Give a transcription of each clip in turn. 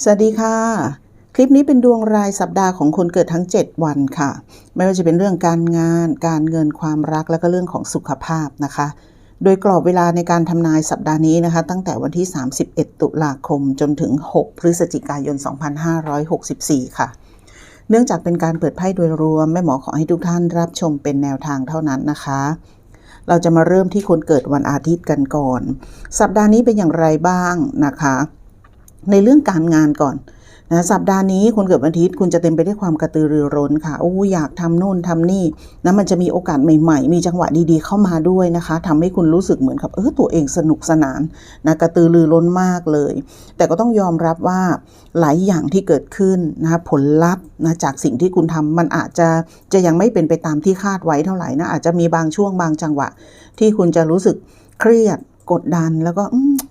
สวัสดีค่ะ คลิปนี้เป็นดวงรายสัปดาห์ของคนเกิดทั้ง 7 วันค่ะ ไม่ว่าจะเป็นเรื่องการงาน การเงินความรักและก็เรื่องของสุขภาพนะคะ โดยกรอบเวลาในการทำนายสัปดาห์นี้นะคะ ตั้งแต่วันที่ 31 ตุลาคมจนถึง 6 พฤศจิกายน 2564 ค่ะ เนื่องจากเป็นการเปิดไพ่โดยรวม แม่หมอขอให้ทุกท่านรับชมเป็นแนวทางเท่านั้นนะคะเราจะมาเริ่มที่คนเกิดวันอาทิตย์กันก่อน สัปดาห์นี้เป็นอย่างไรบ้างนะคะ ในเรื่องการงานก่อนนะสัปดาห์นี้คนเกิดวันอาทิตย์คุณจะเต็มไปด้วยความกระตือรือร้นค่ะโอ้อยากทำโน่นทำนี่นะมันจะมีโอกาสใหม่ ๆ มีจังหวะดีๆเข้ามาด้วยนะคะทำให้คุณรู้สึกเหมือนกับเออตัวเองสนุกสนานนะกระตือรือร้นมากเลย แต่ก็ต้องยอมรับว่าหลายอย่างที่เกิดขึ้นนะคะผลลัพธ์นะจากสิ่งที่คุณทำมันอาจจะจะยังไม่เป็นไปตามที่คาดไว้เท่าไหร่นะอาจจะมีบางช่วงบางจังหวะ ที่คุณจะรู้สึกเครียดกดดันแล้วก็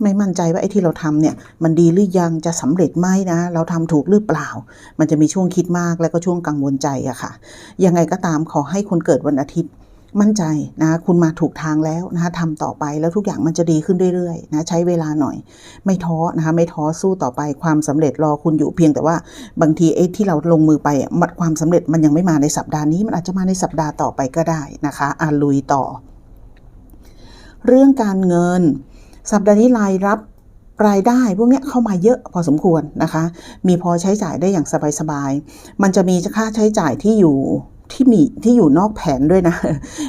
ไม่มั่นใจว่าไอ้ที่เราทำเนี่ยมันดีหรือยังจะสำเร็จไหมนะ เราทำถูกหรือเปล่า มันจะมีช่วงคิดมากแล้วก็ช่วงกังวลใจอะค่ะ ยังไงก็ตามขอให้คนเกิดวันอาทิตย์มั่นใจนะคุณมาถูกทางแล้วนะคะทำต่อไปแล้วทุกอย่างมันจะดีขึ้นเรื่อยๆนะใช้เวลาหน่อย ไม่ท้อนะคะไม่ท้อสู้ต่อไปความสำเร็จรอคุณอยู่เพียงแต่ว่าบางทีไอ้ที่เราลงมือไปมันความสำเร็จมันยังไม่มาในสัปดาห์นี้ มันอาจจะมาในสัปดาห์ต่อไปก็ได้นะคะอาลุยต่อ เรื่องการเงิน สัปดาห์นี้รายรับรายได้พวกนี้เข้ามาเยอะพอสมควรนะคะ มีพอใช้จ่ายได้อย่างสบายๆ มันจะมีค่าใช้จ่ายที่อยู่ ที่มีที่อยู่นอกแผนด้วยนะ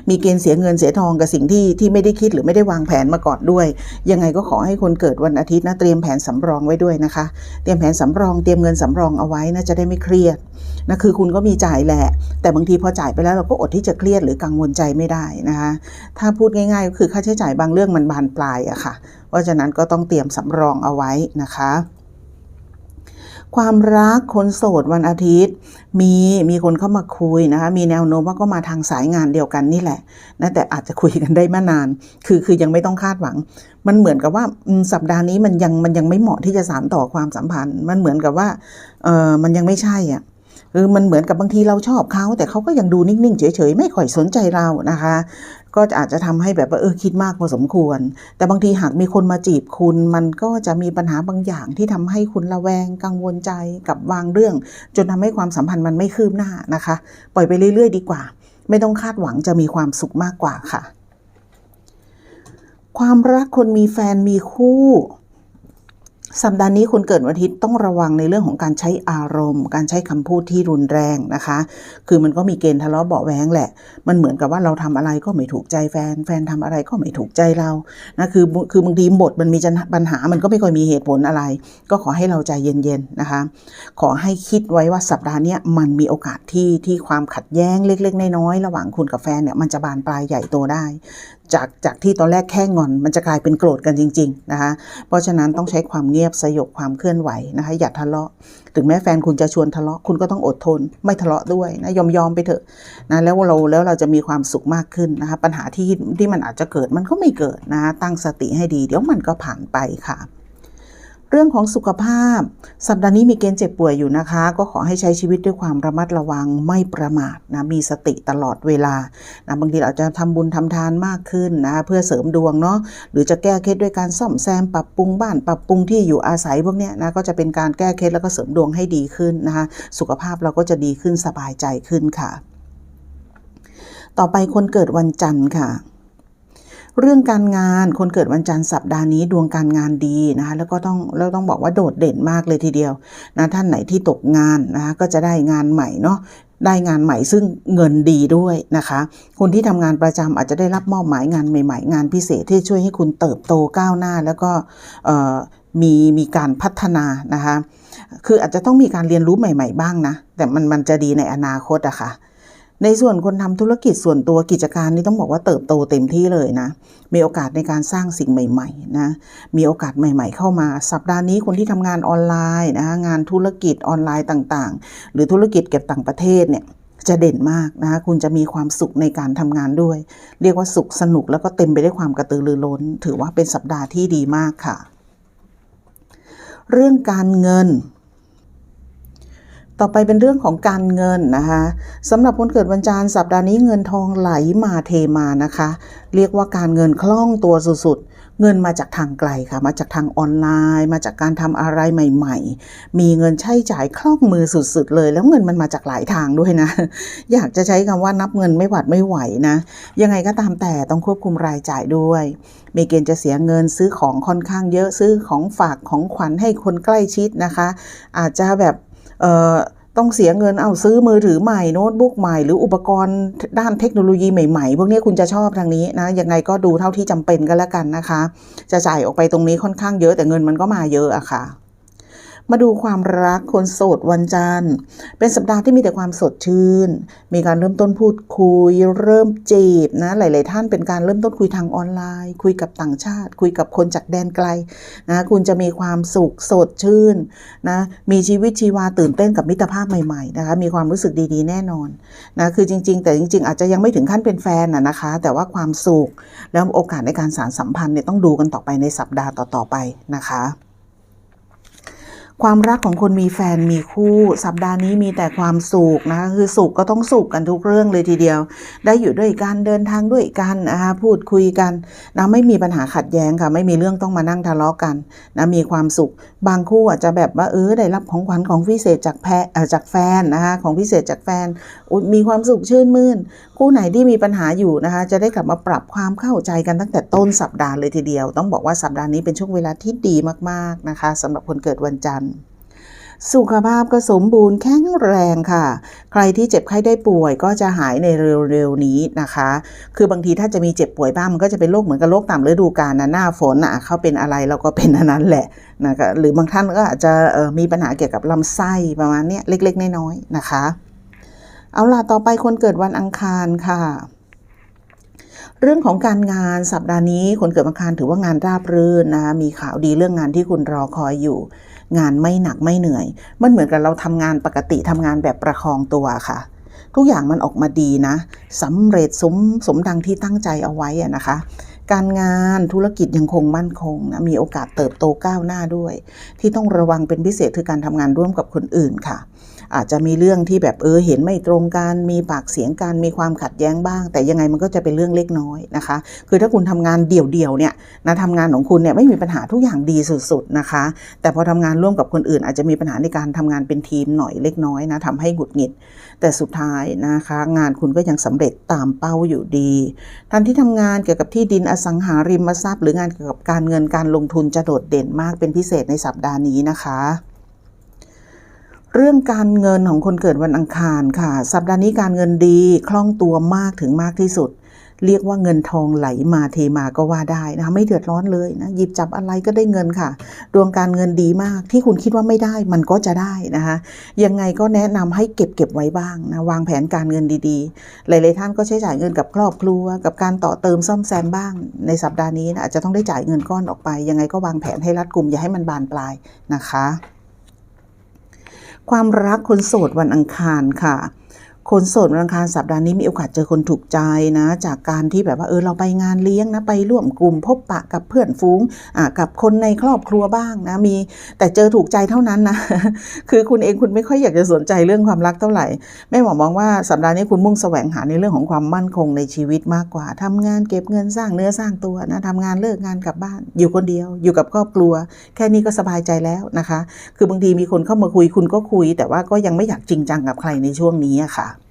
มีเกณฑ์เสียเงินเสียทองกับสิ่งที่ที่ไม่ได้คิดหรือไม่ได้วางแผนมาก่อนด้วย ยังไงก็ขอให้คนเกิดวันอาทิตย์นะเตรียมแผนสำรองไว้ด้วยนะคะ เตรียมแผนสำรองเตรียมเงินสำรองเอาไว้นะจะได้ไม่เครียดนะคือคุณก็มีจ่ายแหละ แต่บางทีพอจ่ายไปแล้วเราก็อดที่จะเครียดหรือกังวลใจไม่ได้นะคะ ถ้าพูดง่ายๆก็คือค่าใช้จ่ายบางเรื่องมันบานปลายอะค่ะ เพราะฉะนั้นก็ต้องเตรียมสำรองเอาไว้นะคะ ความรักคนโสดวันอาทิตย์ มีมีคนเข้ามาคุยนะคะมีแนวโน้มว่าก็มาทางสายงานเดียวกันนี่แหละนะแต่อาจจะคุยกันได้ไม่นาน คือคือยังไม่ต้องคาดหวัง มันเหมือนกับว่าสัปดาห์นี้มันยังมันยังไม่เหมาะที่จะสานต่อความสัมพันธ์ มันเหมือนกับว่าเออมันยังไม่ใช่อะคือมันเหมือนกับบางทีเราชอบเขาแต่เขาก็ยังดูนิ่งๆเฉยๆไม่ค่อยสนใจเรานะคะ ก็อาจจะทำให้แบบว่าเออคิดมากพอสมควร แต่บางทีหากมีคนมาจีบคุณ มันก็จะมีปัญหาบางอย่างที่ทำให้คุณระแวงกังวลใจกับวางเรื่อง จนทำให้ความสัมพันธ์มันไม่คืบหน้านะคะ ปล่อยไปเรื่อย ๆ ดีกว่า ไม่ต้องคาดหวังจะมีความสุขมากกว่าค่ะ ความรักคนมีแฟนมีคู่ สัปดาห์นี้คนเกิดวันอาทิตย์ต้องระวังในเรื่องของการใช้อารมณ์ การใช้คำพูดที่รุนแรงนะคะ คือมันก็มีเกณฑ์ทะเลาะเบาะแว้งแหละ มันเหมือนกับว่าเราทำอะไรก็ไม่ถูกใจแฟน แฟนทำอะไรก็ไม่ถูกใจเรา นะคือคือบางทีบทมันมีปัญหา มันก็ไม่ค่อยมีเหตุผลอะไร ก็ขอให้เราใจเย็นๆนะคะ ขอให้คิดไว้ว่าสัปดาห์นี้มันมีโอกาสที่ที่ความขัดแย้งเล็ก ๆ น้อยๆระหว่างคุณกับแฟนเนี่ยมันจะบานปลายใหญ่โตได้ จากจากที่ตอนแรกแค่งอน มันจะกลายเป็นโกรธกันจริง ๆนะคะ เพราะฉะนั้นต้องใช้ความเงียบสยบความเคลื่อนไหวนะคะอย่าทะเลาะ ถึงแม้แฟนคุณจะชวนทะเลาะคุณก็ต้องอดทน ไม่ทะเลาะด้วยนะยอมยอมๆไปเถอะนะแล้วเราแล้วเราจะมีความสุขมากขึ้นนะคะปัญหาที่ที่มันอาจจะเกิดมันก็ไม่เกิดนะคะตั้งสติให้ดี เดี๋ยวมันก็ผ่านไปค่ะ เรื่องของสุขภาพ สัปดาห์นี้มีเกณฑ์เจ็บป่วยอยู่นะคะ ก็ขอให้ใช้ชีวิตด้วยความระมัดระวังไม่ประมาทนะมีสติตลอดเวลานะบางทีเราจะทำบุญทำทานมากขึ้นนะเพื่อเสริมดวงเนาะหรือจะแก้เคล็ดด้วยการซ่อมแซมปรับปรุงบ้านปรับปรุงที่อยู่อาศัยพวกเนี้ยนะก็จะเป็นการแก้เคล็ดแล้วก็เสริมดวงให้ดีขึ้นนะคะสุขภาพเราก็จะดีขึ้นสบายใจขึ้นค่ะ ต่อไปคนเกิดวันจันทร์ค่ะ เรื่องการงานคนเกิดวันจันทร์สัปดาห์นี้ดวงการงานดีนะคะแล้วก็ต้องแล้วต้องบอกว่าโดดเด่นมากเลยทีเดียวนะท่านไหนที่ตกงานนะคะก็จะได้งานใหม่เนาะได้งานใหม่ซึ่งเงินดีด้วยนะคะ คนที่ทำงานประจำอาจจะได้รับมอบหมายงานใหม่ ๆ งานพิเศษที่ช่วยให้คุณเติบโตก้าวหน้า แล้วก็เอ่อมีมีการพัฒนานะคะ คืออาจจะต้องมีการเรียนรู้ใหม่ ๆ บ้างนะ แต่มันมันจะดีในอนาคตอะค่ะ ในส่วนคนทำธุรกิจส่วนตัวกิจการนี่ต้องบอกว่าเติบโตเต็มที่เลยนะ มีโอกาสในการสร้างสิ่งใหม่ๆนะ มีโอกาสใหม่ ๆ เข้ามา สัปดาห์นี้คนที่ทำงานออนไลน์นะงานธุรกิจออนไลน์ต่างๆ หรือธุรกิจเก็บต่างประเทศเนี่ยจะเด่นมากนะคะคุณจะมีความสุขในการทำงานด้วย เรียกว่าสุขสนุกแล้วก็เต็มไปด้วยความกระตือรือร้น ถือว่าเป็นสัปดาห์ที่ดีมากค่ะ เรื่องการเงิน ต่อไปเป็นเรื่องของการเงินนะคะสำหรับคนเกิดวันจันทร์สัปดาห์นี้เงินทองไหลมาเทมานะคะ เรียกว่าการเงินคล่องตัวสุดๆ เงินมาจากทางไกลค่ะ มาจากทางออนไลน์ มาจากการทำอะไรใหม่ ๆ มีเงินใช้จ่ายคล่องมือสุดๆเลย แล้วเงินมันมาจากหลายทางด้วยนะ อยากจะใช้คำว่านับเงินไม่หวัดไม่ไหวนะ ยังไงก็ตามแต่ต้องควบคุมรายจ่ายด้วยมีเกณฑ์จะเสียเงินซื้อของค่อนข้างเยอะซื้อของฝากของขวัญให้คนใกล้ชิดนะคะ อาจจะแบบ ต้องเสียเงินเอาซื้อมือถือใหม่โน้ตบุ๊กใหม่หรืออุปกรณ์ด้านเทคโนโลยีใหม่ๆ พวกนี้คุณจะชอบทางนี้นะยังไงก็ดูเท่าที่จำเป็นก็แล้วกันนะคะ จะจ่ายออกไปตรงนี้ค่อนข้างเยอะแต่เงินมันก็มาเยอะอะค่ะ มาดูความรักคนโสดวันจันทร์ เป็นสัปดาห์ที่มีแต่ความสดชื่น มีการเริ่มต้นพูดคุย เริ่มจีบนะ หลาย ๆ ท่านเป็นการเริ่มต้นคุยทางออนไลน์ คุยกับต่างชาติ คุยกับคนจากแดนไกลนะคุณจะมีความสุขสดชื่นนะมีชีวิตชีวาตื่นเต้นกับมิตรภาพใหม่ ๆ นะคะมีความรู้สึกดี ๆ แน่นอนนะคือจริง ๆ แต่จริง ๆ อาจจะยังไม่ถึงขั้นเป็นแฟนนะนะคะ แต่ว่าความสุขแล้วโอกาสในการสานสัมพันธ์เนี่ยต้องดูกันต่อไปในสัปดาห์ต่อ ๆ ไปนะคะ ความรักของคนมีแฟนมีคู่ สัปดาห์นี้มีแต่ความสุขนะคะคือสุขก็ต้องสุขกันทุกเรื่องเลยทีเดียว ได้อยู่ด้วยกันเดินทางด้วยกันนะคะพูดคุยกันนะไม่มีปัญหาขัดแย้งค่ะ ไม่มีเรื่องต้องมานั่งทะเลาะกันนะมีความสุข บางคู่อาจจะแบบว่าเออได้รับของขวัญของพิเศษจากแพจากแฟนนะคะของพิเศษจากแฟนมีความสุขชื่นมื่น คู่ไหนที่มีปัญหาอยู่นะคะ จะได้กลับมาปรับความเข้าใจกันตั้งแต่ต้นสัปดาห์เลยทีเดียว ต้องบอกว่าสัปดาห์นี้เป็นช่วงเวลาที่ดีมากๆนะคะสำหรับคนเกิดวันจันทร์ สุขภาพก็สมบูรณ์แข็งแรงค่ะ ใครที่เจ็บไข้ได้ป่วยก็จะหายในเร็วๆนี้นะคะ คือบางทีถ้าจะมีเจ็บป่วยบ้างมันก็จะเป็นโรคเหมือนกับโรคตามฤดูกาลนะหน้าฝนอะเขาเป็นอะไรเราก็เป็นอันนั้นแหละนะคะหรือบางท่านก็อาจจะมีปัญหาเกี่ยวกับลำไส้ประมาณนี้เล็กๆน้อยๆนะคะ เอาล่ะต่อไปคนเกิดวันอังคารค่ะเรื่องของการงานสัปดาห์นี้คนเกิดวันอังคารถือว่างานราบรื่นนะมีข่าวดีเรื่องงานที่คุณรอคอยอยู่ งานไม่หนักไม่เหนื่อย มันเหมือนกับเราทำงานปกติทำงานแบบประคองตัวค่ะ ทุกอย่างมันออกมาดีนะสำเร็จสมสมดังที่ตั้งใจเอาไว้อะนะคะ การงานธุรกิจยังคงมั่นคงนะมีโอกาสเติบโตก้าวหน้าด้วย ที่ต้องระวังเป็นพิเศษคือการทำงานร่วมกับคนอื่นค่ะ อาจจะมีเรื่องที่แบบเออเห็นไม่ตรงกันมีปากเสียงกันมีความขัดแย้งบ้าง แต่ยังไงมันก็จะเป็นเรื่องเล็กน้อยนะคะ คือถ้าคุณทำงานเดี่ยวๆเนี่ยนะทำงานของคุณเนี่ยไม่มีปัญหาทุกอย่างดีสุดๆนะคะ แต่พอทำงานร่วมกับคนอื่น อาจจะมีปัญหาในการทำงานเป็นทีมหน่อยเล็กน้อยนะทำให้หงุดหงิด แต่สุดท้ายนะคะ งานคุณก็ยังสำเร็จตามเป้าอยู่ดี ท่านที่ทำงานเกี่ยวกับที่ดินอสังหาริมทรัพย์ หรืองานเกี่ยวกับการเงินการลงทุนจะโดดเด่นมากเป็นพิเศษในสัปดาห์นี้นะคะ เรื่องการเงินของคนเกิดวันอังคารค่ะ สัปดาห์นี้การเงินดีคล่องตัวมากถึงมากที่สุด เรียกว่าเงินทองไหลมาเทมาก็ว่าได้นะคะไม่เดือดร้อนเลยนะหยิบจับอะไรก็ได้เงินค่ะ ดวงการเงินดีมากที่คุณคิดว่าไม่ได้มันก็จะได้นะคะยังไงก็แนะนำให้เก็บเก็บไว้บ้างนะวางแผนการเงินดีๆ หลายๆท่านก็ใช้จ่ายเงินกับครอบครัว กับการต่อเติมซ่อมแซมบ้าง ในสัปดาห์นี้นะอาจจะต้องได้จ่ายเงินก้อนออกไป ยังไงก็วางแผนให้รัดกุมอย่าให้มันบานปลายนะคะ ความรักคนโสดวันอังคารค่ะ คนโสดวันอังคารสัปดาห์นี้มีโอกาสเจอคนถูกใจนะ จากการที่แบบว่าเออเราไปงานเลี้ยงนะไปร่วมกลุ่มพบปะกับเพื่อนฝูงอ่ากับคนในครอบครัวบ้างนะมีแต่เจอถูกใจเท่านั้นนะคือคุณเองคุณไม่ค่อยอยากจะสนใจเรื่องความรักเท่าไหร่แม่หมอมองว่าสัปดาห์นี้คุณมุ่งแสวงหาในเรื่องของความมั่นคงในชีวิตมากกว่าทำงานเก็บเงินสร้างเนื้อสร้างตัวนะทำงานเลิกงานกลับบ้าน อยู่คนเดียว อยู่กับครอบครัว แค่นี้ก็สบายใจแล้วนะคะ คือบางทีมีคนเข้ามาคุยคุณก็คุย แต่ว่าก็ยังไม่อยากจริงจังกับใครในช่วงนี้อะค่ะ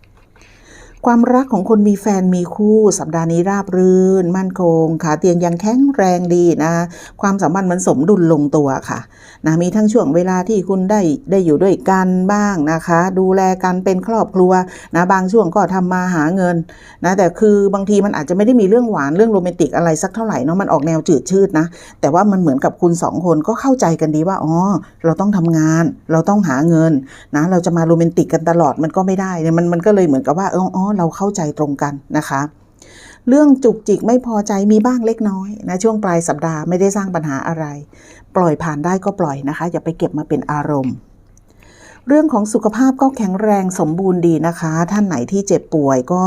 ความรักของคนมีแฟนมีคู่ สัปดาห์นี้ราบรื่น มั่นคงขาเตียงยังแข็งแรงดีนะ ความสัมพันธ์มันสมดุลลงตัวค่ะนะมีทั้งช่วงเวลาที่คุณได้ได้อยู่ด้วยกันบ้างนะคะ ดูแลกันเป็นครอบครัวนะบางช่วงก็ทำมาหาเงินนะแต่คือบางทีมันอาจจะไม่ได้มีเรื่องหวานเรื่องโรแมนติกอะไรสักเท่าไหร่เนาะมันออกแนวจืดชืดนะ แต่ว่ามันเหมือนกับคุณสองคนก็เข้าใจกันดีว่าอ๋อเราต้องทำงาน เราต้องหาเงินนะเราจะมาโรแมนติกกันตลอดมันก็ไม่ได้เนี่ยมันมันก็เลยเหมือนกับว่าเอออ๋อเราเข้าใจตรงกันนะคะ เรื่องจุกจิกไม่พอใจมีบ้างเล็กน้อยนะช่วงปลายสัปดาห์ไม่ได้สร้างปัญหาอะไร ปล่อยผ่านได้ก็ปล่อยนะคะ อย่าไปเก็บมาเป็นอารมณ์ เรื่องของสุขภาพก็แข็งแรงสมบูรณ์ดีนะคะ ท่านไหนที่เจ็บป่วยก็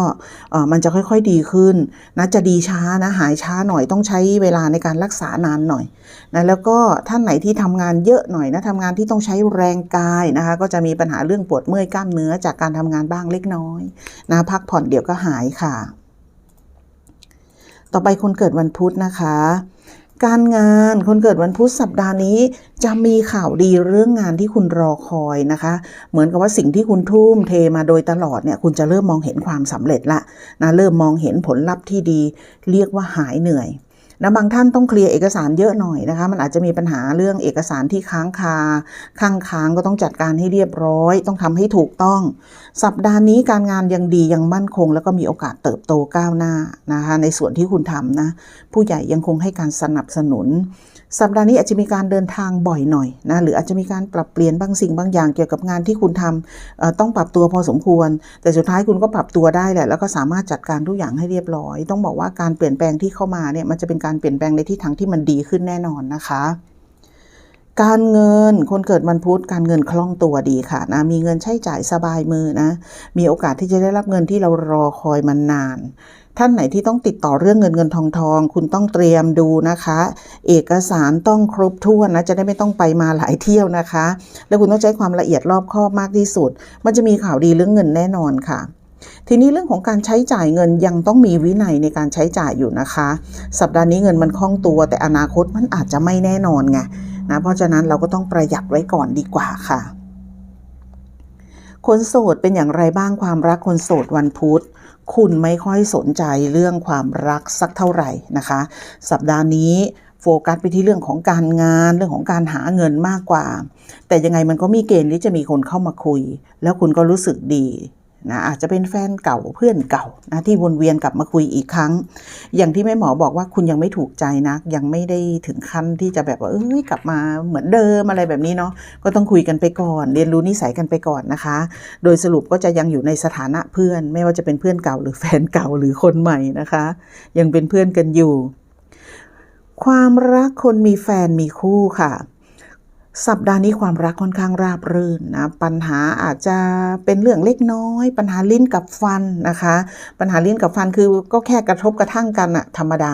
มันจะค่อยๆดีขึ้นนะจะดีช้านะหายช้าหน่อยต้องใช้เวลาในการรักษานานหน่อยนะแล้วก็ท่านไหนที่ทำงานเยอะหน่อยนะทำงานที่ต้องใช้แรงกายนะคะก็จะมีปัญหาเรื่องปวดเมื่อยกล้ามเนื้อจากการทำงานบ้างเล็กน้อยนะพักผ่อนเดี๋ยวก็หายค่ะ ต่อไปคนเกิดวันพุธนะคะ การงานคนเกิดวันพุธสัปดาห์นี้ จะมีข่าวดีเรื่องงานที่คุณรอคอยนะคะ เหมือนกับว่าสิ่งที่คุณทุ่มเทมาโดยตลอดเนี่ยคุณจะเริ่มมองเห็นความสำเร็จละนะเริ่มมองเห็นผลลัพธ์ที่ดี เรียกว่าหายเหนื่อย นะบางท่านต้องเคลียร์เอกสารเยอะหน่อยนะคะ มันอาจจะมีปัญหาเรื่องเอกสารที่ค้างคาค้างค้างก็ต้องจัดการให้เรียบร้อย ต้องทำให้ถูกต้อง สัปดาห์นี้การงานยังดียังมั่นคง แล้วก็มีโอกาสเติบโตก้าวหน้านะคะ ในส่วนที่คุณทำนะ ผู้ใหญ่ยังคงให้การสนับสนุน สัปดาห์นี้อาจจะมีการเดินทางบ่อยหน่อยนะหรืออาจจะมีการปรับเปลี่ยนบางสิ่งบางอย่างเกี่ยวกับงานที่คุณทำต้องปรับตัวพอสมควร แต่สุดท้ายคุณก็ปรับตัวได้แหละแล้วก็สามารถจัดการทุกอย่างให้เรียบร้อย ต้องบอกว่าการเปลี่ยนแปลงที่เข้ามาเนี่ยมันจะเป็นการเปลี่ยนแปลงในทิศทางที่มันดีขึ้นแน่นอนนะคะการเงินคนเกิดวันพุธการเงินคล่องตัวดีค่ะนะมีเงินใช้จ่ายสบายมือนะ มีโอกาสที่จะได้รับเงินที่เรารอคอยมานาน ท่านไหนที่ต้องติดต่อเรื่องเงินเงินทองทองคุณต้องเตรียมดูนะคะ เอกสารต้องครบถ้วนนะจะได้ไม่ต้องไปมาหลายเที่ยวนะคะ แล้วคุณต้องใช้ความละเอียดรอบคอบมากที่สุด มันจะมีข่าวดีเรื่องเงินแน่นอนค่ะ ทีนี้เรื่องของการใช้จ่ายเงินยังต้องมีวินัยในการใช้จ่ายอยู่นะคะ สัปดาห์นี้เงินมันคล่องตัว แต่อนาคตมันอาจจะไม่แน่นอนไงนะเพราะฉะนั้นเราก็ต้องประหยัดไว้ก่อนดีกว่าค่ะ คนโสดเป็นอย่างไรบ้างความรักคนโสดวันพุธคุณไม่ค่อยสนใจเรื่องความรักสักเท่าไหร่นะคะ สัปดาห์นี้โฟกัสไปที่เรื่องของการงานเรื่องของการหาเงินมากกว่า แต่ยังไงมันก็มีเกณฑ์ที่จะมีคนเข้ามาคุย แล้วคุณก็รู้สึกดี นะอาจจะเป็นแฟนเก่าเพื่อนเก่านะที่วนเวียนกลับมาคุยอีกครั้ง อย่างที่แม่หมอบอกว่าคุณยังไม่ถูกใจนะยังไม่ได้ถึงขั้นที่จะแบบว่าเอ้ยกลับมาเหมือนเดิมอะไรแบบนี้เนาะก็ต้องคุยกันไปก่อน เรียนรู้นิสัยกันไปก่อนนะคะ โดยสรุปก็จะยังอยู่ในสถานะเพื่อน ไม่ว่าจะเป็นเพื่อนเก่าหรือแฟนเก่าหรือคนใหม่นะคะ ยังเป็นเพื่อนกันอยู่ ความรักคนมีแฟนมีคู่ค่ะ สัปดาห์นี้ความรักค่อนข้างราบรื่นนะปัญหาอาจจะเป็นเรื่องเล็กน้อย ปัญหาลิ้นกับฟันนะคะ ปัญหาลิ้นกับฟันคือก็แค่กระทบกระทั่งกันอะธรรมดา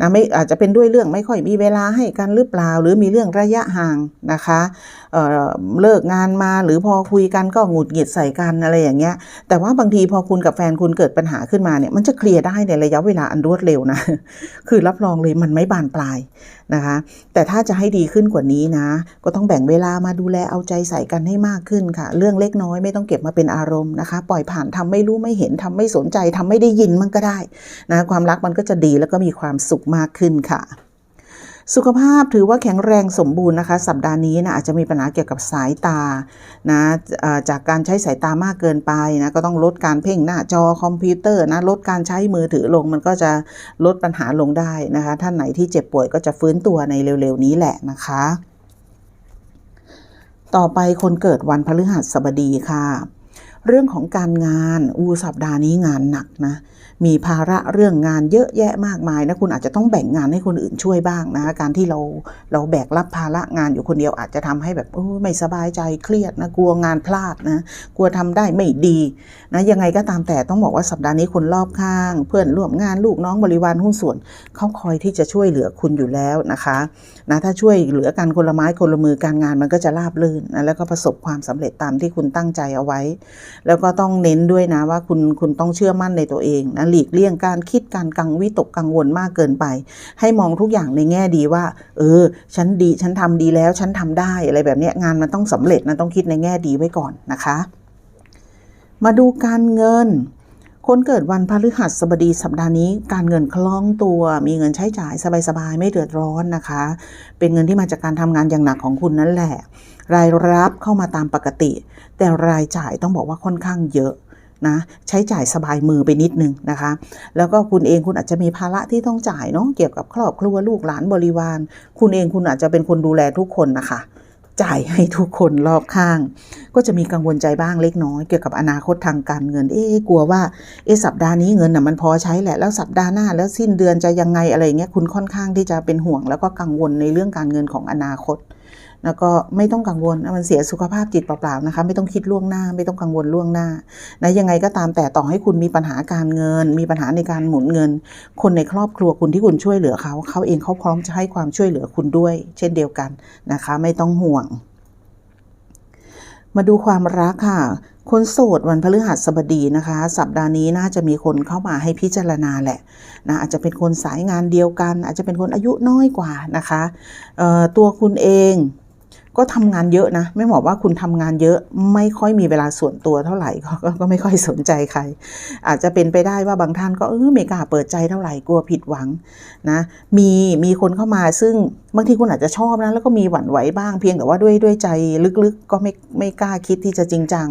นะไม่อาจจะเป็นด้วยเรื่องไม่ค่อยมีเวลาให้กันหรือเปล่า หรือมีเรื่องระยะห่างนะคะเเลิกงานมาหรือพอคุยกันก็หงุดหงิดใส่กันอะไรอย่างเงี้ยแต่ว่าบางทีพอคุณกับแฟนคุณเกิดปัญหาขึ้นมาเนี่ยมันจะเคลียร์ได้ในระยะเวลาอันรวดเร็วนะคือรับรองเลยมันไม่บานปลายนะคะ แต่ถ้าจะให้ดีขึ้นกว่านี้นะก็ต้องแบ่งเวลามาดูแลเอาใจใส่กันให้มากขึ้นค่ะ เรื่องเล็กน้อยไม่ต้องเก็บมาเป็นอารมณ์นะคะ ปล่อยผ่านทำไม่รู้ไม่เห็นทำไม่สนใจทำไม่ได้ยินมันก็ได้นะความรักมันก็จะดีแล้วก็มีความสุขมากขึ้นค่ะสุขภาพถือว่าแข็งแรงสมบูรณ์นะคะ สัปดาห์นี้นะอาจจะมีปัญหาเกี่ยวกับสายตานะจากการใช้สายตามากเกินไปนะก็ต้องลดการเพ่งหน้าจอคอมพิวเตอร์นะลดการใช้มือถือลงมันก็จะลดปัญหาลงได้นะคะ ท่านไหนที่เจ็บป่วยก็จะฟื้นตัวในเร็วๆนี้แหละนะคะ ต่อไปคนเกิดวันพฤหัสบดีค่ะ เรื่องของการงาน อูสัปดาห์นี้งานหนักนะ มีภาระเรื่องงานเยอะแยะมากมายนะคุณอาจจะต้องแบ่งงานให้คนอื่นช่วยบ้างนะการที่เราเราแบกรับภาระงานอยู่คนเดียวอาจจะทำให้แบบไม่สบายใจเครียดนะกลัวงานพลาดนะกลัวทำได้ไม่ดีนะยังไงก็ตามแต่ต้องบอกว่าสัปดาห์นี้คนรอบข้าง เพื่อนร่วมงานลูกน้องบริวารหุ้นส่วนเขาคอยที่จะช่วยเหลือคุณอยู่แล้วนะคะนะถ้าช่วยเหลือกันคนละไม้คนละมือการงานมันก็จะราบรื่นนะแล้วก็ประสบความสำเร็จตามที่คุณตั้งใจเอาไว้แล้วก็ต้องเน้นด้วยนะว่าคุณคุณต้องเชื่อมั่นในตัวเองนะหลีกเลี่ยงการคิดการกังวิตกกังวลมากเกินไป ให้มองทุกอย่างในแง่ดีว่า เออ ฉันดีฉันทำดีแล้วฉันทำได้อะไรแบบนี้งานมันต้องสำเร็จนะต้องคิดในแง่ดีไว้ก่อนนะคะ มาดูการเงินคนเกิดวันพฤหัสบดีสัปดาห์นี้ การเงินคล่องตัว มีเงินใช้จ่ายสบายๆ ไม่เดือดร้อนนะคะ เป็นเงินที่มาจากการทำงานอย่างหนักของคุณนั่นแหละ รายรับเข้ามาตามปกติ แต่รายจ่ายต้องบอกว่าค่อนข้างเยอะนะใช้จ่ายสบายมือไปนิดนึงนะคะ แล้วก็คุณเองคุณอาจจะมีภาระที่ต้องจ่ายเนาะเกี่ยวกับครอบครัวลูกหลานบริวาร คุณเองคุณอาจจะเป็นคนดูแลทุกคนนะคะจ่ายให้ทุกคนรอบข้าง ก็จะมีกังวลใจบ้างเล็กน้อยเกี่ยวกับอนาคตทางการเงิน เอ๊กลัวว่าเอสัปดาห์นี้เงินน่ะมันพอใช้แหละแล้วสัปดาห์หน้าแล้วสิ้นเดือนจะยังไงอะไรเงี้ยคุณค่อนข้างที่จะเป็นห่วง แล้วก็กังวลในเรื่องการเงินของอนาคต แล้วก็ไม่ต้องกังวลมันเสียสุขภาพจิตเปล่าๆนะคะ ไม่ต้องคิดล่วงหน้า ไม่ต้องกังวลล่วงหน้านะยังไงก็ตามแต่ต่อให้คุณมีปัญหาการเงิน มีปัญหาในการหมุนเงิน คนในครอบครัวคุณที่คุณช่วยเหลือเขา เขาเองเขาพร้อมจะให้ความช่วยเหลือคุณด้วย เช่นเดียวกันนะคะ ไม่ต้องห่วง มาดูความรักค่ะคนโสดวันพฤหัสบดีนะคะ สัปดาห์นี้น่าจะมีคนเข้ามาให้พิจารณาแหละนะอาจจะเป็นคนสายงานเดียวกัน อาจจะเป็นคนอายุน้อยกว่านะคะตัวคุณเอง ก็ทำงานเยอะนะไม่บอกว่าคุณทำงานเยอะไม่ค่อยมีเวลาส่วนตัวเท่าไหร่ก็ก็ก็ไม่ค่อยสนใจใคร อาจจะเป็นไปได้ว่าบางท่านก็เออไม่กล้าเปิดใจเท่าไหร่กลัวผิดหวังนะมีมีคนเข้ามาซึ่งบางทีคุณอาจจะชอบนะแล้วก็มีหวั่นไหวบ้างเพียงแต่ว่าด้วยด้วยใจลึกๆ ก็ไม่ไม่กล้าคิดที่จะจริงจัง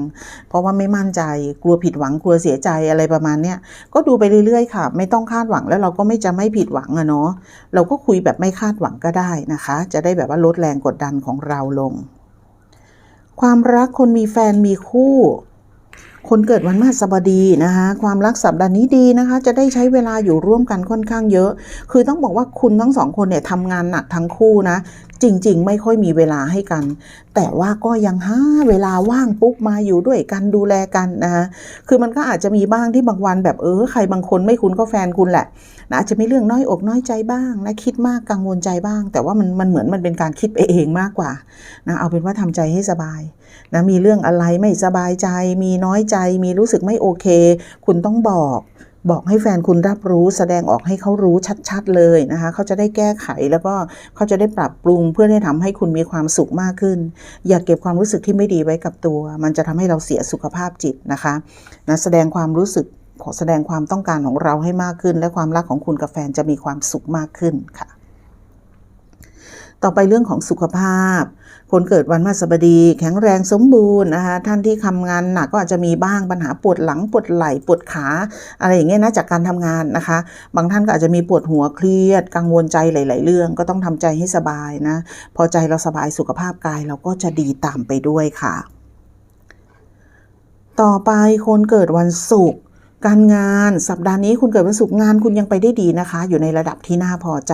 เพราะว่าไม่มั่นใจกลัวผิดหวังกลัวเสียใจอะไรประมาณเนี้ยก็ดูไปเรื่อยๆค่ะ ไม่ต้องคาดหวังแล้วเราก็ไม่จะไม่ผิดหวังอะเนาะเราก็คุยแบบไม่คาดหวังก็ได้นะคะ จะได้แบบว่าลดแรงกดดันของเราลง ความรักคนมีแฟนมีคู่ คนเกิดวันมหัสบดีนะคะ ความรักสัปดาห์นี้ดีนะคะ จะได้ใช้เวลาอยู่ร่วมกันค่อนข้างเยอะ คือต้องบอกว่าคุณทั้งสองคนเนี่ยทำงานหนักทั้งคู่นะ จริง ๆ ไม่ค่อยมีเวลาให้กัน แต่ว่าก็ยังหาเวลาว่างปุ๊บมาอยู่ด้วยกันดูแลกันนะคะคือมันก็อาจจะมีบ้างที่บางวันแบบเออใครบางคนไม่คุ้นก็แฟนคุณแหละนะอาจจะมีเรื่องน้อยอกน้อยใจบ้างนะคิดมากกังวลใจบ้าง แต่ว่ามันมันเหมือนมันเป็นการคิดไปเองมากกว่านะเอาเป็นว่าทำใจให้สบายนะมีเรื่องอะไรไม่สบายใจ มีน้อยใจ มีรู้สึกไม่โอเค คุณต้องบอกบอกให้แฟนคุณรับรู้แสดงออกให้เขารู้ชัดๆเลยนะคะเขาจะได้แก้ไขแล้วก็เขาจะได้ปรับปรุงเพื่อให้ทำให้คุณมีความสุขมากขึ้น อย่าเก็บความรู้สึกที่ไม่ดีไว้กับตัว มันจะทำให้เราเสียสุขภาพจิตนะคะนะแสดงความรู้สึกขอแสดงความต้องการของเราให้มากขึ้น และความรักของคุณกับแฟนจะมีความสุขมากขึ้นค่ะ ต่อไปเรื่องของสุขภาพ คนเกิดวันมหัสบดี แข็งแรงสมบูรณ์นะคะท่านที่ทำงานหนักก็อาจจะมีบ้างปัญหาปวดหลังปวดไหล่ปวดขาอะไรอย่างเงี้ยนะจากการทำงานนะคะ บางท่านก็อาจจะมีปวดหัวเครียด กังวลใจหลาย ๆ เรื่องก็ต้องทำใจให้สบายนะพอใจเราสบายสุขภาพกายเราก็จะดีตามไปด้วยค่ะ ต่อไปคนเกิดวันศุกร์ การงานสัปดาห์นี้คุณเกิดวันศุกร์งานคุณยังไปได้ดีนะคะ อยู่ในระดับที่น่าพอใจ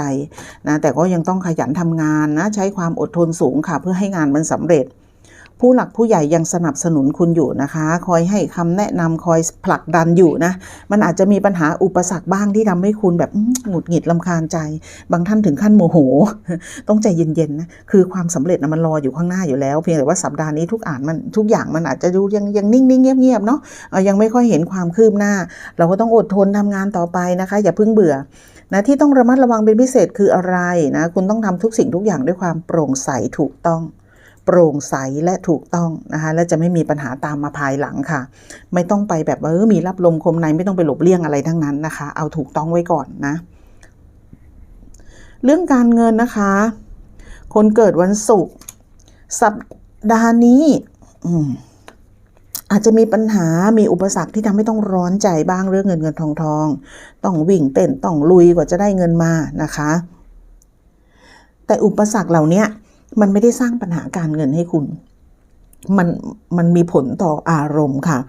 นะแต่ก็ยังต้องขยันทำงานนะใช้ความอดทนสูงค่ะ เพื่อให้งานมันสำเร็จ ผู้หลักผู้ใหญ่ยังสนับสนุนคุณอยู่นะคะ คอยให้คำแนะนำคอยผลักดันอยู่นะ มันอาจจะมีปัญหาอุปสรรคบ้างที่ทำให้คุณแบบหงุดหงิดลำคาญใจ บางท่านถึงขั้นโมโห ต้องใจเย็นๆนะ คือความสำเร็จนะมันรออยู่ข้างหน้าอยู่แล้ว เพียงแต่ว่าสัปดาห์นี้ทุกอ่านมันทุกอย่างมันอาจจะดูยังยังนิ่งๆเงียบๆเนาะยังไม่ค่อยเห็นความคืบหน้า เราก็ต้องอดทนทำงานต่อไปนะคะ อย่าเพิ่งเบื่อนะที่ต้องระมัดระวังเป็นพิเศษคืออะไรนะ คุณต้องทำทุกสิ่งทุกอย่างด้วยความโปร่งใสถูกต้อง โปร่งใสและถูกต้องนะคะและจะไม่มีปัญหาตามมาภายหลังค่ะ ไม่ต้องไปแบบว่าเออมีรับลมคมในไม่ต้องไปหลบเลี่ยงอะไรทั้งนั้นนะคะ เอาถูกต้องไว้ก่อนนะ เรื่องการเงินนะคะ คนเกิดวันศุกร์สัปดาห์นี้อืมอาจจะมีปัญหา มีอุปสรรคที่ทำให้ต้องร้อนใจบ้างเรื่องเงินเงินทองทอง ต้องวิ่งเต้น ต้องลุยกว่าจะได้เงินมานะคะ แต่อุปสรรคเหล่านี้ มันไม่ได้สร้างปัญหาการเงินให้คุณ มันมันมีผลต่ออารมณ์ค่ะ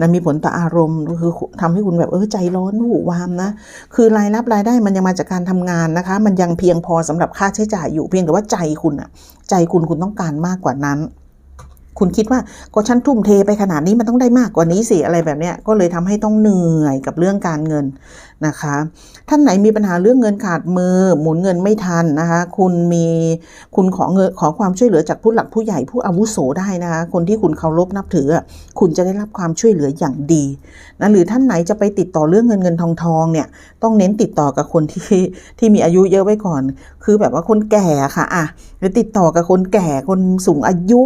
นะมีผลต่ออารมณ์คือทำให้คุณแบบเออใจร้อนหูวามนะ คือรายรับรายได้มันยังมาจากการทำงานนะคะ มันยังเพียงพอสำหรับค่าใช้จ่ายอยู่เพียงแต่ว่าใจคุณอะใจคุณคุณต้องการมากกว่านั้น คุณคิดว่าก็ฉันทุ่มเทไปขนาดนี้มันต้องได้มากกว่านี้สิอะไรแบบเนี้ยก็เลยทำให้ต้องเหนื่อยกับเรื่องการเงินนะคะ ท่านไหนมีปัญหาเรื่องเงินขาดมือ หมุนเงินไม่ทันนะคะ คุณมีคุณขอเงินขอความช่วยเหลือจากผู้หลักผู้ใหญ่ผู้อาวุโสได้นะคะ คนที่คุณเคารพนับถือ คุณจะได้รับความช่วยเหลืออย่างดีนะหรือท่านไหนจะไปติดต่อเรื่องเงินเงินทองทองเนี่ยต้องเน้นติดต่อกับคนที่ที่มีอายุเยอะไว้ก่อน คือแบบว่าคนแก่ค่ะอะหรือติดต่อกับคนแก่คนสูงอายุ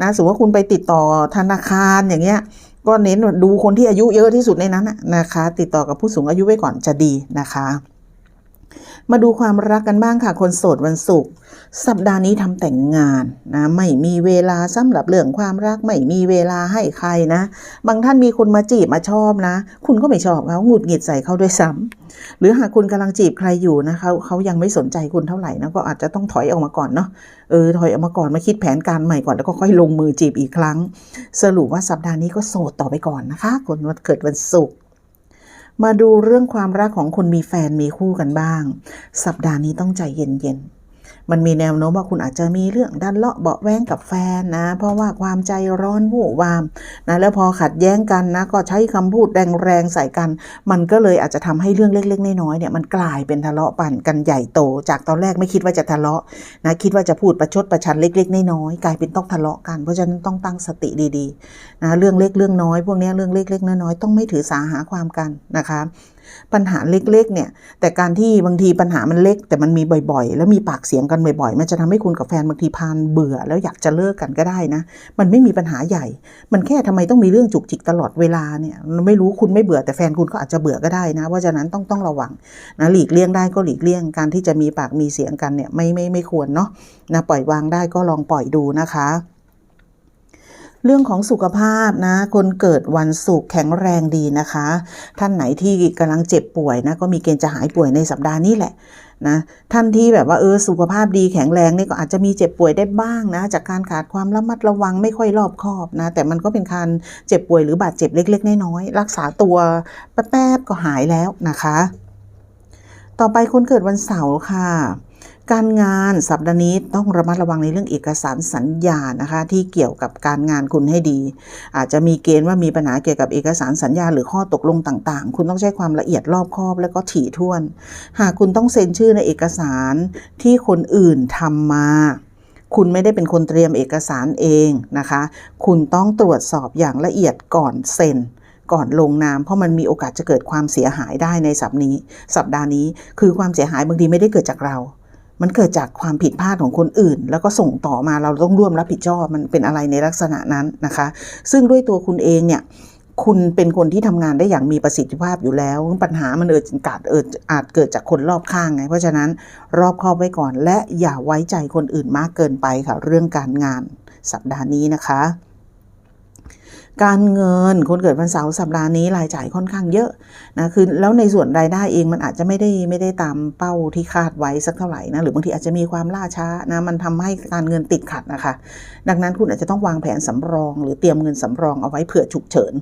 นะสมมติว่าคุณไปติดต่อธนาคารอย่างเงี้ยก็เน้นดูคนที่อายุเยอะที่สุดในนั้นนะคะ ติดต่อกับผู้สูงอายุไว้ก่อนจะดีนะคะ มาดูความรักกันบ้างค่ะ คนโสดวันศุกร์สัปดาห์นี้ทำแต่งงานนะ ไม่มีเวลาสำหรับเรื่องความรักไม่มีเวลาให้ใครนะ บางท่านมีคนมาจีบมาชอบนะ คุณก็ไม่ชอบเขาหงุดหงิดใส่เขาด้วยซ้ำหรือหากคุณกำลังจีบใครอยู่นะเขาเขายังไม่สนใจคุณเท่าไหร่นะก็อาจจะต้องถอยออกมาก่อนเนาะเออถอยออกมาก่อนมาคิดแผนการใหม่ก่อนแล้วก็ค่อยลงมือจีบอีกครั้ง สรุปว่าสัปดาห์นี้ก็โสดต่อไปก่อนนะคะ คนวันเกิดวันศุกร์ มาดูเรื่องความรักของคนมีแฟนมีคู่กันบ้าง สัปดาห์นี้ต้องใจเย็นๆ มันมีแนวโน้มว่าคุณอาจจะมีเรื่องดันเลาะเบาแว้งกับแฟนนะ เพราะว่าความใจร้อนวู่วามนะแล้วพอขัดแย้งกันนะ ก็ใช้คำพูดแรงๆใส่กัน มันก็เลยอาจจะทำให้เรื่องเล็กๆน้อยๆเนี่ยมันกลายเป็นทะเลาะปั่นกันใหญ่โต จากตอนแรกไม่คิดว่าจะทะเลาะนะคิดว่าจะพูดประชดประชันเล็กๆน้อยๆกลายเป็นต้องทะเลาะกัน เพราะฉะนั้นต้องตั้งสติดีๆนะเรื่องเล็กเรื่องน้อยพวกนี้เรื่องเล็กๆน้อยๆต้องไม่ถือสาหาความกันนะคะ ปัญหาเล็กๆเนี่ย แต่การที่บางทีปัญหามันเล็ก แต่มันมีบ่อยๆ แล้วมีปากเสียงกันบ่อยๆ มันจะทำให้คุณกับแฟนบางทีพานเบื่อ แล้วอยากจะเลิกกันก็ได้นะ มันไม่มีปัญหาใหญ่ มันแค่ทำไมต้องมีเรื่องจุกจิกตลอดเวลาเนี่ย ไม่รู้คุณไม่เบื่อแต่แฟนคุณก็อาจจะเบื่อก็ได้นะเพราะฉะนั้นต้องต้องระวังนะหลีกเลี่ยงได้ก็หลีกเลี่ยงการที่จะมีปากมีเสียงกันเนี่ยไม่ไม่ไม่ควรเนาะนะปล่อยวางได้ก็ลองปล่อยดูนะคะ เรื่องของสุขภาพนะคนเกิดวันศุกร์แข็งแรงดีนะคะ ท่านไหนที่กำลังเจ็บป่วยนะก็มีเกณฑ์จะหายป่วยในสัปดาห์นี้แหละนะท่านที่แบบว่าเออสุขภาพดีแข็งแรงนี่ก็อาจจะมีเจ็บป่วยได้บ้างนะ จากการขาดความระมัดระวังไม่ค่อยรอบคอบนะ แต่มันก็เป็นการเจ็บป่วยหรือบาดเจ็บเล็ก ๆ น้อยๆรักษาตัวแป๊บๆก็หายแล้วนะคะ ต่อไปคนเกิดวันเสาร์ค่ะ การงานสัปดาห์นี้ต้องระมัดระวังในเรื่องเอกสารสัญญานะคะ ที่เกี่ยวกับการงานคุณให้ดี อาจจะมีเกณฑ์ว่ามีปัญหาเกี่ยวกับเอกสารสัญญา หรือข้อตกลงต่างๆ คุณต้องใช้ความละเอียดรอบคอบและก็ถี่ถ้วน หากคุณต้องเซ็นชื่อในเอกสารที่คนอื่นทำมาคุณไม่ได้เป็นคนเตรียมเอกสารเองนะคะ คุณต้องตรวจสอบอย่างละเอียดก่อนเซ็น ก่อนลงนาม เพราะมันมีโอกาสจะเกิดความเสียหายได้ในสัปนี้ สัปดาห์นี้ คือความเสียหายบางทีไม่ได้เกิดจากเรา มันเกิดจากความผิดพลาดของคนอื่น แล้วก็ส่งต่อมาเราต้องร่วมรับผิดชอบมันเป็นอะไรในลักษณะนั้นนะคะ ซึ่งด้วยตัวคุณเองเนี่ยคุณเป็นคนที่ทำงานได้อย่างมีประสิทธิภาพอยู่แล้ว ปัญหามันเอิดกาดเอิดอาจเกิดจากคนรอบข้างไง เพราะฉะนั้นรอบคอบไว้ก่อน และอย่าไว้ใจคนอื่นมากเกินไปค่ะเรื่องการงานสัปดาห์นี้นะคะ การเงินคนเกิดวันเสาร์สัปดาห์นี้รายจ่ายค่อนข้างเยอะนะคือแล้วในส่วนรายได้เองมันอาจจะไม่ได้ไม่ได้ตามเป้าที่คาดไว้สักเท่าไหร่นะหรือบางทีอาจจะมีความล่าช้านะมันทำให้การเงินติดขัดนะคะ ดังนั้นคุณอาจจะต้องวางแผนสำรอง หรือเตรียมเงินสำรองเอาไว้เผื่อฉุกเฉิน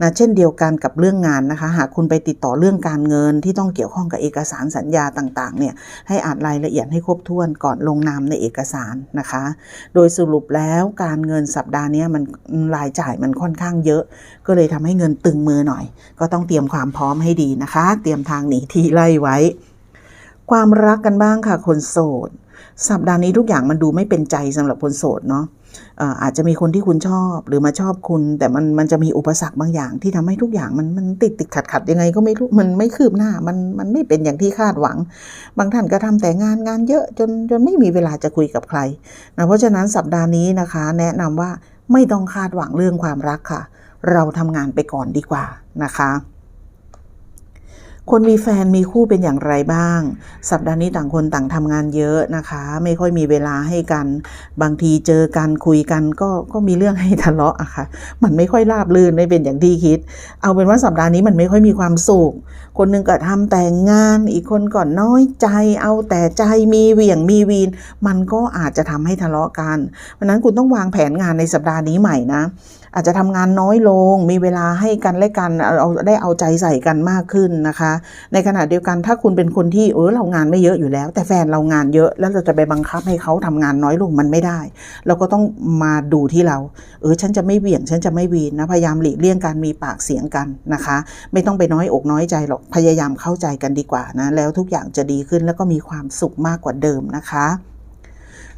นะเช่นเดียวกันกับเรื่องงานนะคะ หากคุณไปติดต่อเรื่องการเงินที่ต้องเกี่ยวข้องกับเอกสารสัญญาต่างๆเนี่ยให้อ่านรายละเอียดให้ครบถ้วนก่อนลงนามในเอกสารนะคะ โดยสรุปแล้วการเงินสัปดาห์นี้มันรายจ่ายมันค่อนข้างเยอะ ก็เลยทำให้เงินตึงมือหน่อย ก็ต้องเตรียมความพร้อมให้ดีนะคะ เตรียมทางหนีที่ไล่ไว้ ความรักกันบ้างค่ะคนโสด สัปดาห์นี้ทุกอย่างมันดูไม่เป็นใจสำหรับคนโสดเนาะอาจจะมีคนที่คุณชอบหรือมาชอบคุณ แต่มันมันจะมีอุปสรรคบางอย่าง ที่ทำให้ทุกอย่างมันมันติดติดขัดขัดยังไงก็ไม่รู้มันไม่คืบหน้ามันมันไม่เป็นอย่างที่คาดหวัง บางท่านก็ทำแต่งานงานเยอะจนจนไม่มีเวลาจะคุยกับใครนะเพราะฉะนั้นสัปดาห์นี้นะคะ แนะนำว่าไม่ต้องคาดหวังเรื่องความรักค่ะ เราทำงานไปก่อนดีกว่านะคะ คนมีแฟนมีคู่เป็นอย่างไรบ้าง สัปดาห์นี้ต่างคนต่างทำงานเยอะนะคะ ไม่ค่อยมีเวลาให้กัน บางทีเจอกันคุยกันก็ก็มีเรื่องให้ทะเลาะอะค่ะ มันไม่ค่อยราบรื่นไม่เป็นอย่างที่คิด เอาเป็นว่าสัปดาห์นี้มันไม่ค่อยมีความสุข คนหนึงก็ทำแต่งงาน อีกคนก่อนน้อยใจ เอาแต่ใจมีเหวี่ยงมีวีน มันก็อาจจะทำให้ทะเลาะกันเพราะนั้นคุณต้องวางแผนงานในสัปดาห์นี้ใหม่นะ อาจจะทำงานน้อยลง มีเวลาให้กันและกันเอาได้เอาใจใส่กันมากขึ้นนะคะ ในขณะเดียวกันถ้าคุณเป็นคนที่เออเรางานไม่เยอะอยู่แล้ว แต่แฟนเรางานเยอะแล้วเราจะไปบังคับให้เขาทำงานน้อยลงมันไม่ได้ เราก็ต้องมาดูที่เรา เออฉันจะไม่เบี่ยงฉันจะไม่วีนนะพยายามหลีกเลี่ยงการมีปากเสียงกันนะคะ ไม่ต้องไปน้อยอกน้อยใจหรอกพยายามเข้าใจกันดีกว่านะแล้วทุกอย่างจะดีขึ้นแล้วก็มีความสุขมากกว่าเดิมนะคะ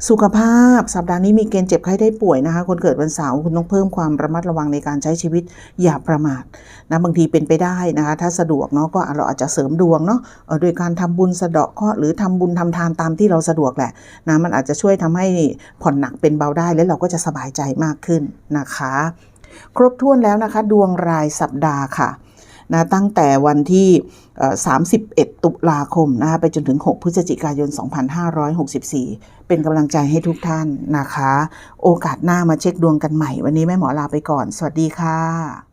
สุขภาพสัปดาห์นี้มีเกณฑ์เจ็บไข้ได้ป่วยนะคะ คนเกิดวันเสาร์คุณต้องเพิ่มความระมัดระวังในการใช้ชีวิตอย่าประมาทนะบางทีเป็นไปได้นะคะ ถ้าสะดวกเนาะก็เราอาจจะเสริมดวงเนาะโดยการทำบุญสะเดาะเคราะห์หรือทำบุญทำทานตามที่เราสะดวกแหละนะมันอาจจะช่วยทำให้ผ่อนหนักเป็นเบาได้ แล้วเราก็จะสบายใจมากขึ้นนะคะ ครบถ้วนแล้วนะคะ ดวงรายสัปดาห์ค่ะ นะตั้งแต่วันที่ 31 ตุลาคมนะคะไปจนถึง 6 พฤศจิกายน 2564 เป็นกำลังใจให้ทุกท่านนะคะ โอกาสหน้ามาเช็คดวงกันใหม่ วันนี้แม่หมอลาไปก่อน สวัสดีค่ะ